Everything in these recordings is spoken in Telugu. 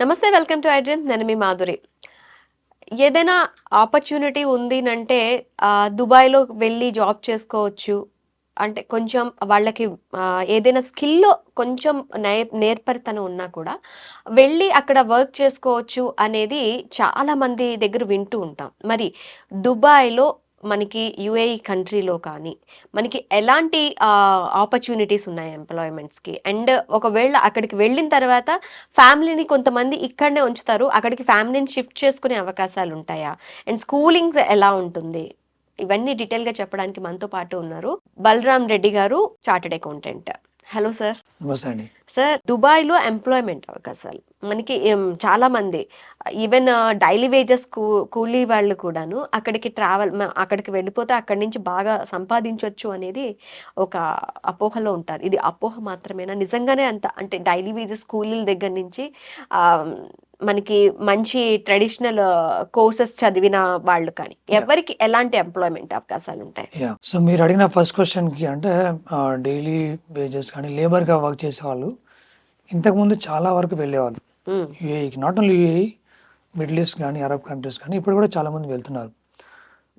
నమస్తే వెల్కమ్ టు ఐడ్రీమ్. నేను మీ మాధురి. ఏదైనా ఆపర్చునిటీ ఉంది అంటే దుబాయ్లో వెళ్ళి జాబ్ చేసుకోవచ్చు. అంటే కొంచెం వాళ్ళకి ఏదైనా స్కిల్లో కొంచెం నే నేర్పరితనం ఉన్నా కూడా వెళ్ళి అక్కడ వర్క్ చేసుకోవచ్చు అనేది చాలామంది దగ్గర వింటూ ఉంటాం. మరి దుబాయ్లో మనకి యుఏఈ కంట్రీలో కానీ మనకి ఎలాంటి ఆపర్చునిటీస్ ఉన్నాయి ఎంప్లాయ్మెంట్స్కి అండ్ ఒకవేళ అక్కడికి వెళ్ళిన తర్వాత ఫ్యామిలీని కొంతమంది ఇక్కడనే ఉంచుతారు. అక్కడికి ఫ్యామిలీని షిఫ్ట్ చేసుకునే అవకాశాలు ఉంటాయా? అండ్ స్కూలింగ్ ఎలా ఉంటుంది? ఇవన్నీ డీటెయిల్గా చెప్పడానికి మనతో పాటు ఉన్నారు బలరామ్ రెడ్డి గారు చార్టెడ్ అకౌంటెంట్. Hello sir. నమస్తే అండి. సార్ దుబాయ్లో ఎంప్లాయ్మెంట్ అవకాశాలు. మనకి ఏం, చాలా మంది. ఈవెన్ డైలీ వేజెస్ కూ కూలీ వాళ్ళు కూడాను అక్కడికి ట్రావెల్ అక్కడికి వెళ్ళిపోతే అక్కడి నుంచి బాగా సంపాదించవచ్చు అనేది ఒక అపోహలో ఉంటారు. ఇది అపోహ మాత్రమేనా? నిజంగానే అంత అంటే డైలీ వేజెస్ కూలీల దగ్గర నుంచి మనకి మంచి ట్రెడిషనల్ కోర్సెస్ చదివిన వాళ్ళు కానీ ఎవరికి ఎలాంటి ఎంప్లాయ్మెంట్ అవకాశాలు ఉంటాయి? సో మీరు అడిగిన ఫస్ట్ క్వశ్చన్కి అంటే డైలీ వేజెస్ కానీ లేబర్గా వర్క్ చేసేవాళ్ళు ఇంతకుముందు చాలా వరకు వెళ్ళేవాళ్ళు. యూఏఈకి not only UAE Middle East కానీ అరబ్ కంట్రీస్ కానీ ఇప్పుడు కూడా చాలామంది వెళ్తున్నారు.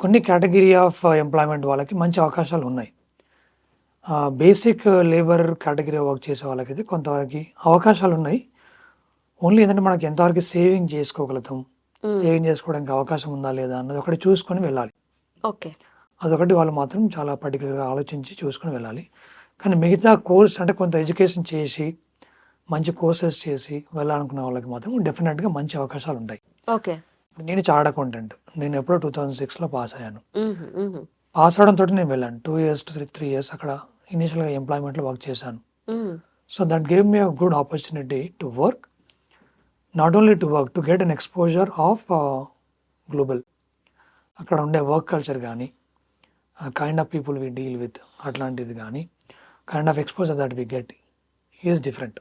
కొన్ని కేటగిరీ ఆఫ్ ఎంప్లాయ్మెంట్ వాళ్ళకి మంచి అవకాశాలు ఉన్నాయి. బేసిక్ లేబర్ కేటగిరీ వర్క్ చేసే వాళ్ళకైతే కొంతవరకు అవకాశాలు ఉన్నాయి. ఓన్లీ ఏంటంటే మనకి ఎంతవరకు సేవింగ్ చేసుకోగలుగుతాం. సేవింగ్ చేసుకోవడానికి అవకాశం ఉందా లేదా అన్నది ఒకటి చూసుకొని వెళ్ళాలి. ఓకే అదొకటి వాళ్ళు మాత్రం చాలా పర్టికులర్గా ఆలోచించి చూసుకుని వెళ్ళాలి. కానీ మిగతా కోర్స్ అంటే కొంత ఎడ్యుకేషన్ చేసి మంచి కోర్సెస్ చేసి వెళ్ళాలనుకున్న వాళ్ళకి మాత్రం డెఫినెట్గా మంచి అవకాశాలు ఉంటాయి. ఓకే. నేను చార్డ్ అకౌంటెంట్. నేను ఎప్పుడో టూ థౌజండ్ సిక్స్లో పాస్ అయ్యాను. పాస్ అవడంతో నేను వెళ్ళాను. Two years three three years అక్కడ ఇనీషియల్గా ఎంప్లాయ్మెంట్లో వర్క్ చేశాను. So that gave me a good opportunity to work not only to work to get an exposure of global. అక్కడ ఉండే వర్క్ కల్చర్ కానీ kind of people we deal with అట్లాంటిది కానీ kind of exposure that we get is different.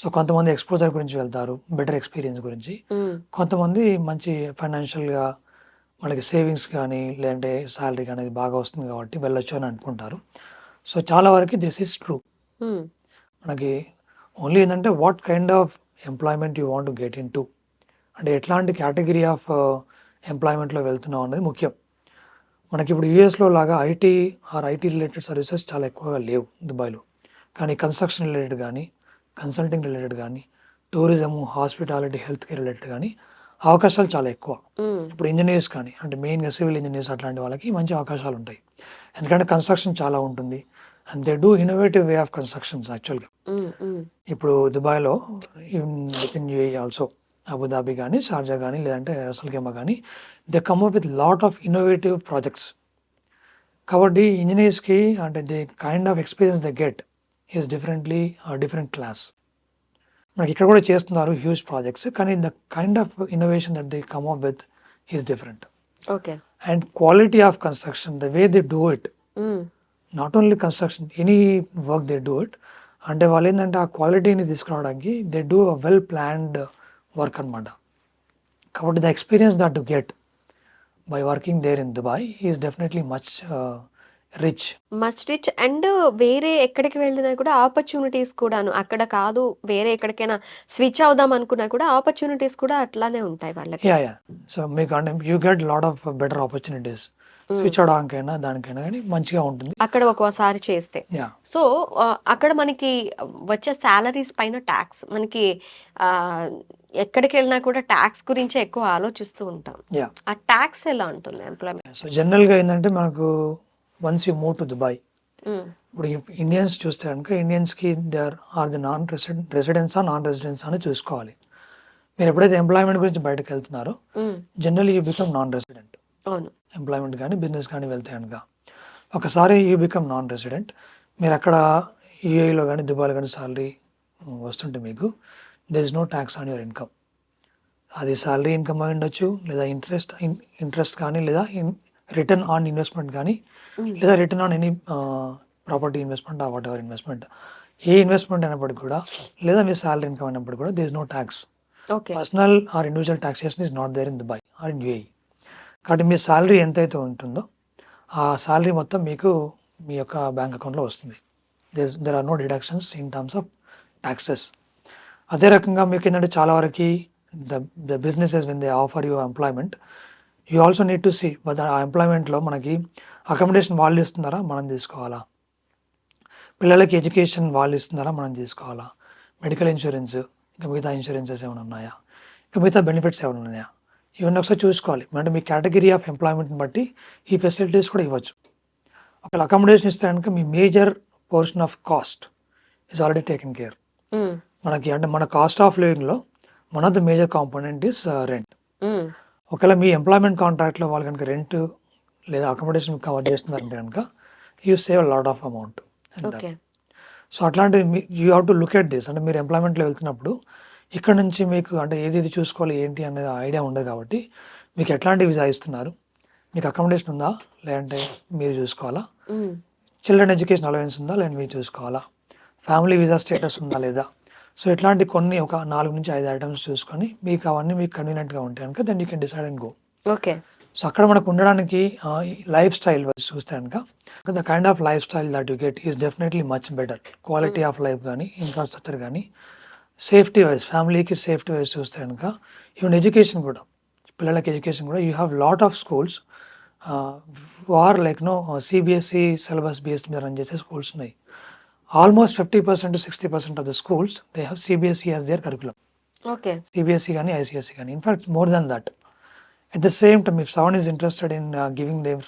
So కొంతమంది ఎక్స్పోజర్ గురించి వెళ్తారు బెటర్ ఎక్స్పీరియన్స్ గురించి. కొంతమంది మంచి ఫైనాన్షియల్గా వాళ్ళకి సేవింగ్స్ కానీ లేదంటే శాలరీ కానీ బాగా వస్తుంది కాబట్టి వెళ్ళొచ్చు అని అనుకుంటారు. సో చాలా వరకు దిస్ ఈస్ ట్రూ. మనకి ఓన్లీ ఏంటంటే what kind of employment you want get in to అంటే ఎట్లాంటి కేటగిరీ ఆఫ్ ఎంప్లాయ్మెంట్లో వెళ్తున్నాం అనేది ముఖ్యం. మనకి ఇప్పుడు యూఎస్లో లాగా IT or IT related services చాలా ఎక్కువగా లేవు దుబాయ్లో. కానీ కన్స్ట్రక్షన్ రిలేటెడ్ కానీ కన్సల్టింగ్ రిలేటెడ్ కానీ tourism hospitality health care related కానీ అవకాశాలు చాలా ఎక్కువ. ఇప్పుడు ఇంజనీర్స్ కానీ అంటే మెయిన్గా సివిల్ ఇంజనీర్స్ అట్లాంటి వాళ్ళకి మంచి అవకాశాలు ఉంటాయి. ఎందుకంటే కన్స్ట్రక్షన్ చాలా ఉంటుంది. And they do innovative way of constructions యాక్చువల్గా. ఇప్పుడు దుబాయ్లో ఇన్ యూఏ ఆల్సో అబుదాబి కానీ షార్జా కానీ లేదంటే అసల్కేమా కానీ they come up with lot of innovative projects. కాబట్టి ఇంజనీర్స్కి అంటే they kind of experience they get. Is differently different class మనకి ఇక్కడ కూడా చేస్తున్నారు హ్యూజ్ ప్రాజెక్ట్స్ కానీ the kind of innovation that they come up with is different okay and quality of construction the way they do it not only construction any work they do it అంటే వాళ్ళు ఏంటంటే ఆ క్వాలిటీని తీసుకురావడానికి they do a well planned work అనమాట కాబట్టి the experience that to get by working there in Dubai is definitely much rich much rich and వేరే ఎక్కడికి వెళ్ళినా కూడా ఆపర్చునిటీస్ కూడాను. అక్కడ కాదు వేరే ఎక్కడికైనా స్విచ్ అవుదాం అనుకున్నా కూడా ఆపర్చునిటీస్ కూడా అట్లానే ఉంటాయి వాళ్ళకి. యా యా సో మీకు అంటే you get lot of better opportunities switch అవడానికైనా దానికైనా కానీ మంచిగా ఉంటుంది. అక్కడ ఒక్కోసారి చేస్తే. యా సో ఆ, అక్కడ మనకి వచ్చే శాలరీస్ పైన ట్యాక్స్ మనకి ఆ, ఎక్కడికి వెళ్ళినా కూడా ట్యాక్స్ గురించి ఎక్కువ ఆలోచిస్తూ ఉంటాం. ఆ ట్యాక్స్ ఎలా ఉంటుంది ఎంప్లాయ్మెంట్ సో జనరల్గా ఏంటంటే మనకు once you move to Dubai ఇప్పుడు ఇండియన్స్ చూస్తే కనుక ఇండియన్స్కి they are are the non resident residence non residence అని చూసుకోవాలి. మీరు ఎప్పుడైతే ఎంప్లాయ్మెంట్ గురించి బయటకు వెళ్తున్నారో general you become non resident employment కానీ బిజినెస్ కానీ వెళ్తే కనుక. ఒకసారి యూ బికమ్ నాన్ రెసిడెంట్ మీరు అక్కడ యూఏలో కానీ దుబాయ్లో కానీ సాలరీ వస్తుంటే మీకు there is no tax on your income అది సాలరీ ఇన్కమ్ అయి ఉండొచ్చు లేదా ఇంట్రెస్ట్ ఇంట్రెస్ట్ కానీ లేదా రిటర్న్ ఆన్ ఇన్వెస్ట్మెంట్ కానీ. లేదా return on any property investment uh whatever investment a investment అయినప్పటికీ కూడా లేదా మీ సాలరీ ఇన్కమ్ అయినప్పుడు కూడా this no tax personal or individual taxation is not there in Dubai or in UAE కాబట్టి మీ శాలరీ ఎంతైతే ఉంటుందో ఆ శాలరీ మొత్తం మీకు మీ యొక్క బ్యాంక్ అకౌంట్లో వస్తుంది. There are no deductions in terms of taxes అదే రకంగా మీకు ఏంటంటే చాలా వరకు the the businesses when they offer you employment you also need to see uh ఎంప్లాయ్మెంట్లో మనకి అకామిడేషన్ వాళ్ళు ఇస్తున్నారా మనం తీసుకోవాలా? పిల్లలకి ఎడ్యుకేషన్ వాళ్ళు ఇస్తున్నారా మనం తీసుకోవాలా? మెడికల్ ఇన్సూరెన్స్ ఇంకా మిగతా ఇన్సూరెన్సెస్ ఏమైనా ఉన్నాయా? ఇంకా మిగతా బెనిఫిట్స్ ఏమైనా ఉన్నాయా? ఇవన్నీ ఒకసారి చూసుకోవాలి. అంటే మీ కేటగిరీ ఆఫ్ ఎంప్లాయ్మెంట్ని బట్టి ఈ ఫెసిలిటీస్ కూడా ఇవ్వచ్చు. ఒకవేళ అకామిడేషన్ ఇస్తే కనుక మీ major portion of cost is already taken care మనకి అంటే మన cost of లివింగ్లో one of the major component is rent ఒకవేళ మీ ఎంప్లాయ్మెంట్ కాంట్రాక్ట్లో వాళ్ళు కనుక రెంట్ లేదా అకామిడేషన్ కవర్ చేస్తున్నారంటే కనుక you save lot of amount so అట్లాంటి you have to look at this అంటే మీరు ఎంప్లాయ్మెంట్లో వెళ్తున్నప్పుడు ఇక్కడ నుంచి మీకు అంటే ఏది ఇది చూసుకోవాలి ఏంటి అనేది ఐడియా ఉండదు కాబట్టి మీకు ఎట్లాంటి వీసా ఇస్తున్నారు? మీకు అకామిడేషన్ ఉందా? లేదంటే మీరు చూసుకోవాలా? చిల్డ్రన్ ఎడ్యుకేషన్ అలవెన్స్ ఉందా? లేదా మీరు చూసుకోవాలా? ఫ్యామిలీ వీసా స్టేటస్ ఉందా లేదా? సో ఇట్లాంటి కొన్ని ఒక నాలుగు నుంచి ఐదు ఐటమ్స్ చూసుకొని మీకు అవన్నీ మీకు కన్వీనియంట్గా ఉంటాయి కనుక then you can decide and go okay so అక్కడ మనకు ఉండడానికి లైఫ్ స్టైల్ చూస్తే కనుక the kind of life style that you get is definitely much better quality of life కానీ ఇన్ఫ్రాస్ట్రక్చర్ కానీ సేఫ్టీ వైజ్ ఫ్యామిలీకి సేఫ్టీ వైజ్ చూస్తే కనుక ఈవెన్ ఎడ్యుకేషన్ కూడా పిల్లలకి ఎడ్యుకేషన్ కూడా you have lot of schools or like no CBSE syllabus based మీద రన్ చేసే స్కూల్స్ ఉన్నాయి. Almost fifty percent to sixty percent of the schools they have CBSE as their curriculum okay CBSE కానీ ఐసిఎస్ఈ కానీ in fact more than that same time if someone is interested in uh, giving their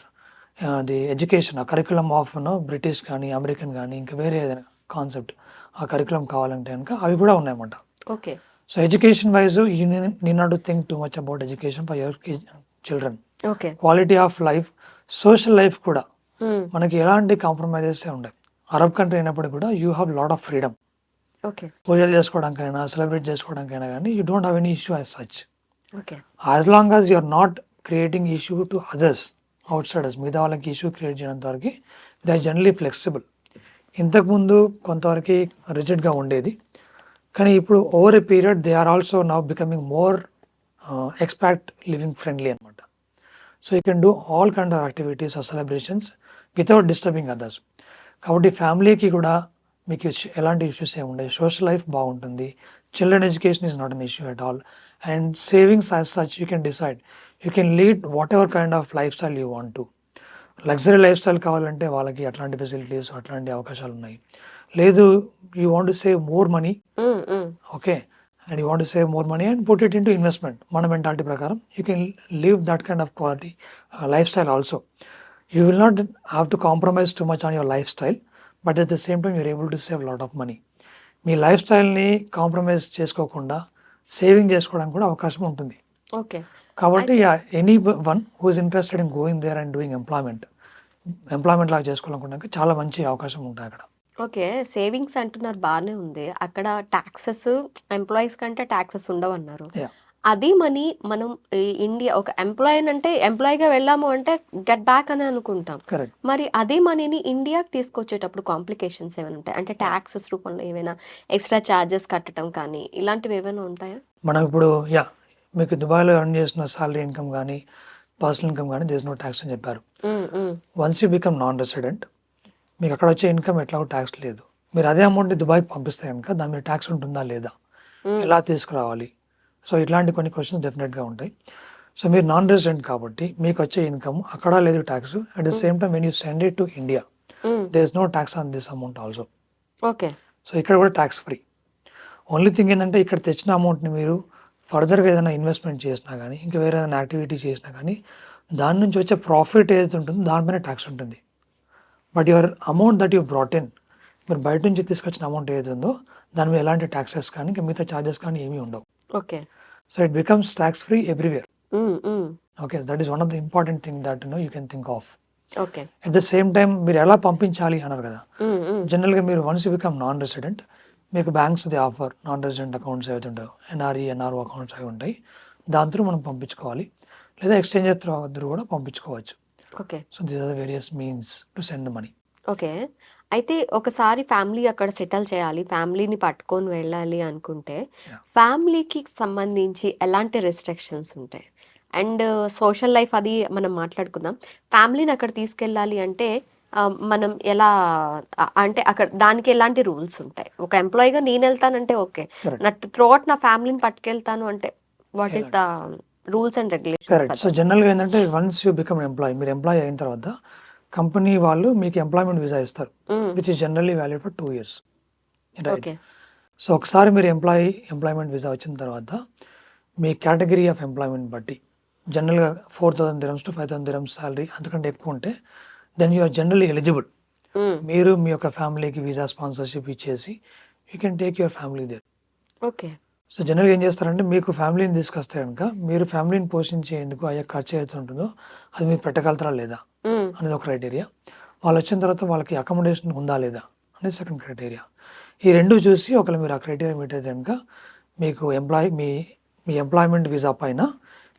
uh, the education uh curriculum of no British కానీ అమెరికన్ కానీ ఇంకా వేరే ఏదైనా కాన్సెప్ట్ ఆ కరికులం కావాలంటే కనుక అవి కూడా ఉన్నాయన్నమాట. Okay so education wise you need not to think too much about education for your children okay quality of life social life కూడా ఉమ్, మనకి ఎలాంటి కాంప్రమైజెస్ ఉండవు. అరబ్ కంట్రీ అయినప్పుడు కూడా you have lot of freedom. Okay. పూజలు చేసుకోవడానికైనా సెలబ్రేట్ చేసుకోవడానికైనా కానీ you don't have any issue as such. As long as you're not creating issue to others outsiders మిగతా వాళ్ళకి ఇష్యూ క్రియేట్ చేయడంత వరకు దే ఆర్ జనరలీ ఫ్లెక్సిబుల్ ఇంతకుముందు కొంతవరకు రిజిడ్గా ఉండేది. కానీ ఇప్పుడు over a period they are also now becoming more expat living friendly అనమాట so you can do all kind of activities of celebrations without disturbing others కాబట్టి ఫ్యామిలీకి కూడా మీకు ఎలాంటి ఇష్యూస్ ఏమి ఉండవు. సోషల్ లైఫ్ బాగుంటుంది. Children education is not an issue at all. And savings as such you can decide. You can lead whatever kind of life style you want to. Luxury life style కావాలంటే వాళ్ళకి అట్లాంటి ఫెసిలిటీస్ అట్లాంటి అవకాశాలు ఉన్నాయి. లేదు you want to save more money. Okay. And you want save more money and put it in to investment. మన మెంటాలిటీ ప్రకారం you can live that kind of quality life style also. You will not have to compromise too much on your life style but at the same time you're able to save lot of money me life స్టైల్ని కాంప్రమైజ్ చేసుకోకుండా సేవింగ్ చేసుకోవడానికి కూడా అవకాశం ఉంటుంది. ఓకే. కాబట్టి any one who is interested in going there and doing employment employment లాగా చేసుకోవాలనుకోవడానికి చాలా మంచి అవకాశం ఉంటాయి అక్కడ. ఓకే. సేవింగ్స్ అంటున్నారు బాగానే ఉంది. అక్కడ ట్యాక్సెస్ ఎంప్లాయీస్ కంటే ట్యాక్సెస్ ఉండవు అన్నారు Yeah. అది మనీ మనం ఇండియా ఒక ఎంప్లాయీ అంటే ఎంప్లాయీగా వెళ్ళాము అంటే గెట్ బ్యాక్ అని అనుకుంటాం. కరెక్ట్ మరి అదే మనీని ఇండియాకి తీసుకొచ్చేటప్పుడు కాంప్లికేషన్స్ ఏమైనా ఉంటాయి? అంటే ట్యాక్సెస్ రూపంలో ఏమైనా ఎక్స్ట్రా ఛార్జెస్ కట్టడం కానీ ఇలాంటివి ఏమైనా ఉంటాయా? మనం ఇప్పుడు యా మీకు దుబాయ్లో ఎర్న్ చేసిన సాలరీ ఇన్కమ్ కానీ పర్సనల్ ఇన్కమ్ కానీ దేస్ నో ట్యాక్స్ అని చెప్పారు. Once you become non resident మీకు అక్కడ వచ్చే ఇన్కమ్ ఎట్లాగో ట్యాక్స్ లేదు. మీరు అదే అమౌంట్ దుబాయ్కి పంపిస్తే కనుక దాని మీద ట్యాక్స్ ఉంటుందా లేదా? ఎలా తీసుకురావాలి? సో ఇట్లాంటి కొన్ని క్వశ్చన్స్ డెఫినెట్గా ఉంటాయి. సో మీరు నాన్ రెసిడెంట్ కాబట్టి మీకు వచ్చే ఇన్కమ్ అక్కడ లేదు tax at the same time when you send it to India there is no tax on this amount also okay so ఇక్కడ కూడా ట్యాక్స్ ఫ్రీ ఓన్లీ థింగ్ ఏంటంటే ఇక్కడ తెచ్చిన అమౌంట్ని మీరు ఫర్దర్గా ఏదైనా ఇన్వెస్ట్మెంట్ చేసినా కానీ ఇంకా వేరే ఏదైనా యాక్టివిటీ చేసినా కానీ దాని నుంచి వచ్చే ప్రాఫిట్ ఏదైతే ఉంటుందో దానిపైన ట్యాక్స్ ఉంటుంది. But your amount that you brought in మీరు బయట నుంచి తీసుకొచ్చిన అమౌంట్ ఏదైతే ఉందో దాని మీద ఎలాంటి ట్యాక్సెస్ కానీ ఇంకా మిగతా ఛార్జెస్ కానీ ఏమీ ఉండవు. Okay so it becomes tax free everywhere okay that is one of the important thing that no you can think of okay at the same time మీరు ఎలా పంపించాలి అన్నారు కదా. ఉమ్, ఉమ్, జనరల్గా మీరు వన్స్ బికమ్ నాన్ రెసిడెంట్ మీకు banks they offer non resident accounts ఏవైతే ఉంటాయో ఎన్ఆర్ఈ ఎన్ఆర్ఓ అకౌంట్స్ అవి ఉంటాయి దాని త్రూ మనం పంపించుకోవాలి. లేదా ఎక్స్చేంజ్ త్రూ కూడా పంపించుకోవచ్చు. Okay so these are various means to send the money okay. అయితే ఒకసారి ఫ్యామిలీ అక్కడ సెటిల్ చేయాలి ఫ్యామిలీని పట్టుకొని వెళ్ళాలి అనుకుంటే. ఫ్యామిలీకి సంబంధించి ఎలాంటి రెస్ట్రిక్షన్స్ ఉంటాయి? అండ్ సోషల్ లైఫ్ అది మనం మాట్లాడుకుందాం. ఫ్యామిలీని అక్కడ తీసుకెళ్ళాలి అంటే మనం ఎలా అంటే అక్కడ దానికి ఎలాంటి రూల్స్ ఉంటాయి? ఒక ఎంప్లాయీగా నేను వెళ్తానంటే ఓకే. Correct. నా త్రూఅవుట్ నా ఫ్యామిలీని పట్టుకెళ్తాను అంటే what is the rules and correct. Regulations so జనరల్గా ఏంటంటే వన్స్ యూ బికమ్ ఎంప్లాయీ మీరు ఎంప్లాయీ అయిన తర్వాత కంపెనీ వాళ్ళు మీకు ఎంప్లాయ్మెంట్ వీసా ఇస్తారు which is generally valid for two years right so ఒకసారి మీరు ఎంప్లాయీ ఎంప్లాయ్మెంట్ వీసా వచ్చిన తర్వాత మీ కేటగిరీ ఆఫ్ ఎంప్లాయ్మెంట్ బట్టి జనరల్గా four thousand dirhams to five thousand dirhams salary అంతకంటే ఎక్కువ ఉంటే then you are generally eligible మీరు మీ యొక్క ఫ్యామిలీకి వీసా స్పాన్సర్షిప్ ఇచ్చేసి you can take your family there okay so జనరల్గా ఏం చేస్తారంటే మీకు ఫ్యామిలీని తీసుకొస్తే కనుక మీరు ఫ్యామిలీని పోషించేందుకు అయ్యే ఖర్చు ఏదైతే ఉంటుందో అది మీరు పెట్టగలుగుతారా లేదా అనేది ఒక క్రైటీరియా వాళ్ళు వచ్చిన తర్వాత వాళ్ళకి అకామిడేషన్ ఉందా లేదా అనేది సెకండ్ క్రైటీరియా ఈ రెండు చూసి ఒకవేళ మీరు ఆ క్రైటీరియా మీట్ అయితే కనుక మీకు ఎంప్లాయ్ మీ మీ ఎంప్లాయ్మెంట్ వీసా పైన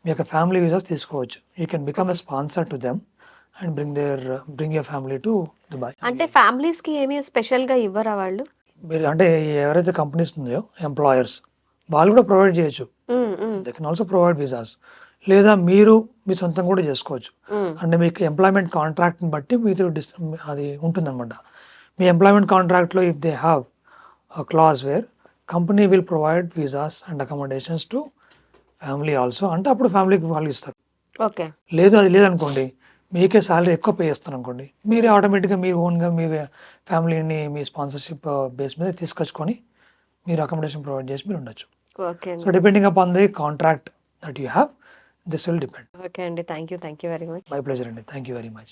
మీ యొక్క ఫ్యామిలీ వీసాస్ తీసుకోవచ్చు. You can become a sponsor to them and bring there bring your family to Dubai అంటే ఫ్యామిలీస్కి ఏమీ స్పెషల్గా ఇవ్వరా వాళ్ళు? మీరు అంటే ఎవరైతే కంపెనీస్ ఉన్నాయో ఎంప్లాయర్స్ వాళ్ళు కూడా ప్రొవైడ్ చేయొచ్చు. They can also provide visas లేదా మీరు మీ సొంతం కూడా చేసుకోవచ్చు. అంటే మీకు ఎంప్లాయ్మెంట్ కాంట్రాక్ట్ని బట్టి మీరు అది ఉంటుందన్నమాట. మీ employment కాంట్రాక్ట్లో if they have clause where company will provide visas and accommodations to family also అంటే అప్పుడు ఫ్యామిలీకి వాళ్ళు ఇస్తారు. ఓకే. లేదు అది లేదనుకోండి మీకే శాలరీ ఎక్కువ పే చేస్తారు అనుకోండి మీరే ఆటోమేటిక్గా మీ ఓన్గా మీ ఫ్యామిలీని మీ స్పాన్సర్షిప్ బేస్ మీద తీసుకొచ్చుకొని మీరు అకామిడేషన్ ప్రొవైడ్ చేసి మీరు ఉండొచ్చు. So depending upon the contract that you have this will depend okay అండి thank you thank you very much my pleasure అండి థ్యాంక్ యూ వెరీ మచ్